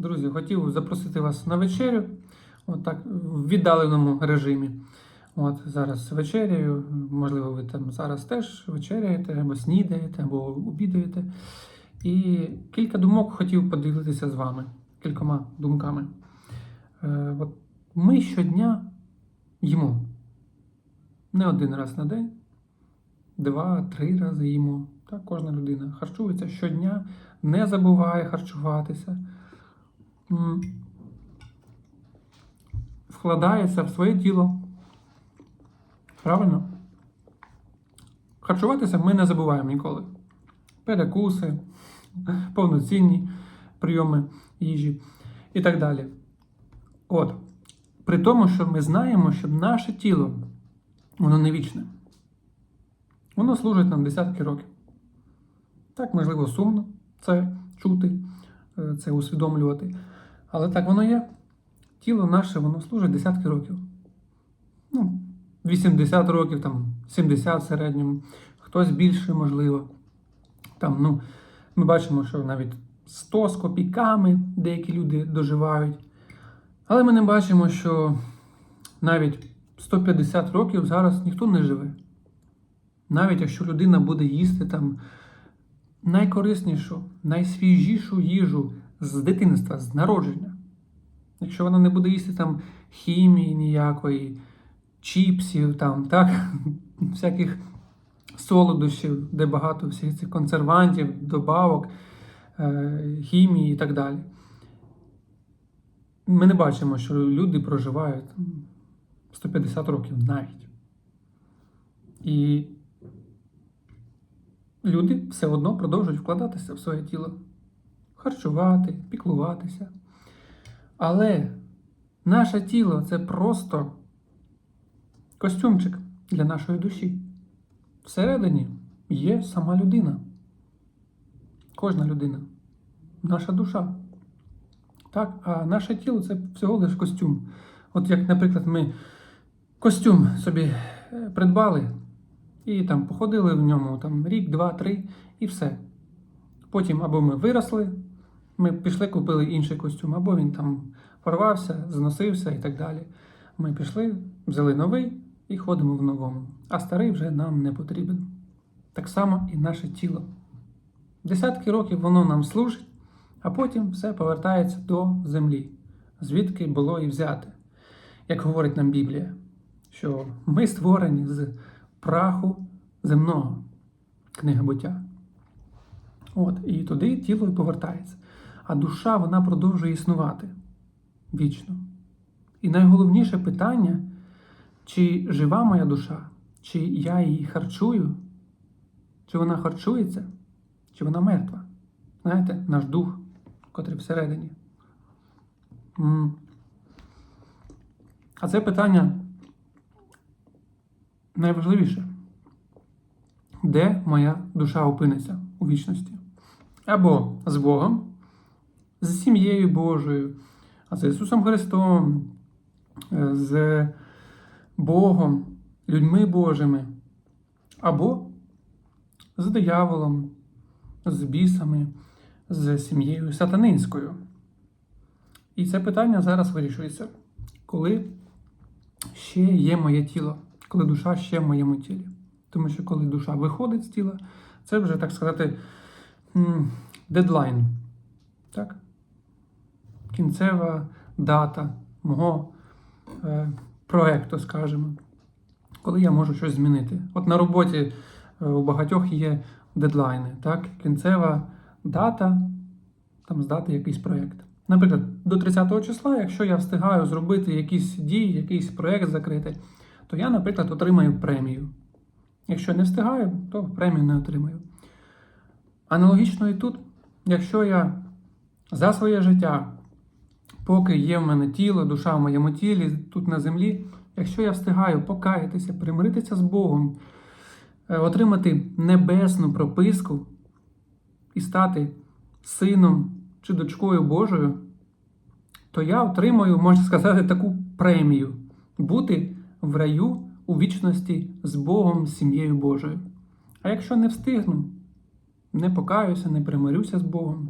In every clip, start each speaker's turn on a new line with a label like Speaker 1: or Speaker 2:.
Speaker 1: Друзі, хотів запросити вас на вечерю. От так, в віддаленому режимі. От зараз вечеряю. Можливо, ви там зараз теж вечеряєте, або снідаєте, або обідаєте. І кілька думок хотів поділитися з вами, кількома думками. Е, от ми щодня їмо. Не один раз на день, два-три рази їмо. Так, кожна людина харчується щодня, не забуває харчуватися. Вкладається в своє тіло. Правильно? Харчуватися ми не забуваємо ніколи. Перекуси, повноцінні прийоми їжі і так далі. От. При тому, що ми знаємо, що наше тіло, воно не вічне. Воно служить нам десятки років. Так, можливо, сумно це чути, е, це усвідомлювати. Але так воно є. Тіло наше, воно служить десятки років. Ну, 80 років, там, 70 в середньому, хтось більше, можливо. Там, ну, ми бачимо, що навіть 100 з копійками деякі люди доживають. Але ми не бачимо, що навіть 150 років зараз ніхто не живе. Навіть якщо людина буде їсти там найкориснішу, найсвіжішу їжу з дитинства, з народження. Якщо вона не буде їсти там хімії ніякої, чіпсів, там, так, всяких солодощів, де багато всіх цих консервантів, добавок, е, хімії і так далі. Ми не бачимо, що люди проживають 150 років навіть. І люди все одно продовжують вкладатися в своє тіло, харчувати, піклуватися. Але наше тіло це просто костюмчик для нашої душі. Всередині є сама людина. Кожна людина. Наша душа. Так, а наше тіло це всього лиш костюм. От як, наприклад, ми костюм собі е, придбали і там походили в ньому там, рік, два, три і все. Потім або ми виросли, ми пішли, купили інший костюм, або він там порвався, зносився і так далі. Ми пішли, взяли новий і ходимо в новому. А старий вже нам не потрібен. Так само і наше тіло. Десятки років воно нам служить, а потім все повертається до землі, звідки було і взяте. Як говорить нам Біблія, що ми створені з праху земного, книга буття. От, і туди тіло і повертається. А душа вона продовжує існувати вічно. І найголовніше питання, чи жива моя душа, чи я її харчую, чи вона харчується, чи вона мертва. Знаєте, наш дух, котрий всередині. А це питання найважливіше. Де моя душа опиниться у вічності? Або з Богом, з сім'єю Божою, а з Ісусом Христом, е, з Богом, людьми Божими, або з дияволом, з бісами, з сім'єю сатанинською. І це питання зараз вирішується, коли ще є моє тіло, коли душа ще в моєму тілі. Тому що коли душа виходить з тіла, це вже, так сказати, дедлайн. Так? Кінцева дата мого е, проекту, скажімо, коли я можу щось змінити. От на роботі е, у багатьох є дедлайни, так? кінцева дата, там здати якийсь проєкт. Наприклад, до 30 числа, якщо я встигаю зробити якісь дії, якийсь проєкт закрити, то я, наприклад, отримаю премію. Якщо не встигаю, то премію не отримаю. Аналогічно і тут, якщо я за своє життя, поки є в мене тіло, душа в моєму тілі, тут на землі, якщо я встигаю покаятися, примиритися з Богом, е, отримати небесну прописку і стати сином чи дочкою Божою, то я отримаю, можна сказати, таку премію бути в раю у вічності з Богом, з сім'єю Божою. А якщо не встигну, не покаюся, не примирюся з Богом,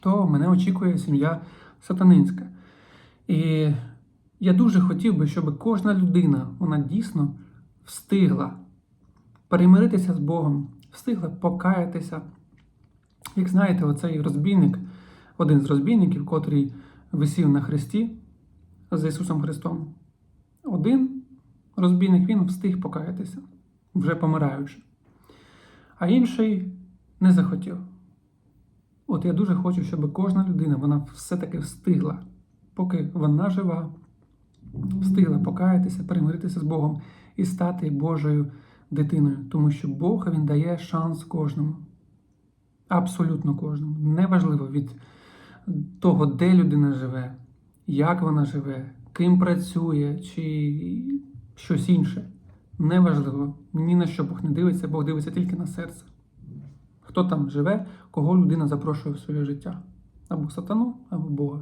Speaker 1: то мене очікує сім'я сатанинська. І я дуже хотів би, щоб кожна людина вона дійсно встигла перемиритися з Богом, встигла покаятися. Як знаєте, оцей розбійник, один з розбійників, котрий висів на хресті з Ісусом Христом. Один розбійник він встиг покаятися, вже помираючи. А інший не захотів. От я дуже хочу, щоб кожна людина вона все-таки встигла, поки вона жива, встигла покаятися, перемиритися з Богом і стати Божою дитиною. Тому що Бог він дає шанс кожному. Абсолютно кожному. Неважливо від того, де людина живе, як вона живе, ким працює, чи щось інше. Неважливо. Ні на що Бог не дивиться, Бог дивиться тільки на серце. Хто там живе, кого людина запрошує в своє життя. Або сатану, або Бога.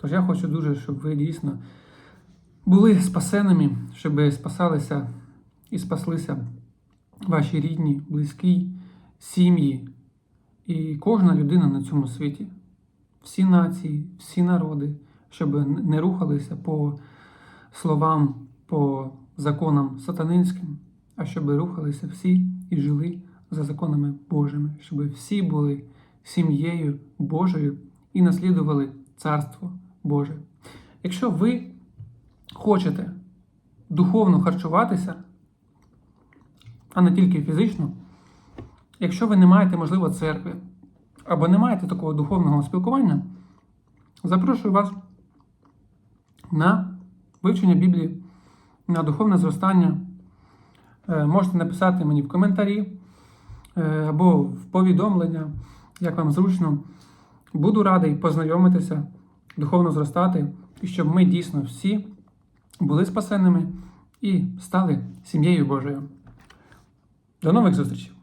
Speaker 1: Тож я хочу дуже, щоб ви дійсно були спасеними, щоб спасалися і спаслися ваші рідні, близькі, сім'ї і кожна людина на цьому світі. Всі нації, всі народи, щоб не рухалися по словам, по законам сатанинським, а щоб рухалися всі і жили за законами Божими, щоб всі були сім'єю Божою і наслідували Царство Боже. Якщо ви хочете духовно харчуватися, а не тільки фізично, якщо ви не маєте, можливо, церкви або не маєте такого духовного спілкування, запрошую вас на вивчення Біблії, на духовне зростання. Е, Можете написати мені в коментарі або в повідомлення, як вам зручно. Буду радий познайомитися, духовно зростати, і щоб ми дійсно всі були спасеними і стали сім'єю Божою. До нових зустрічей!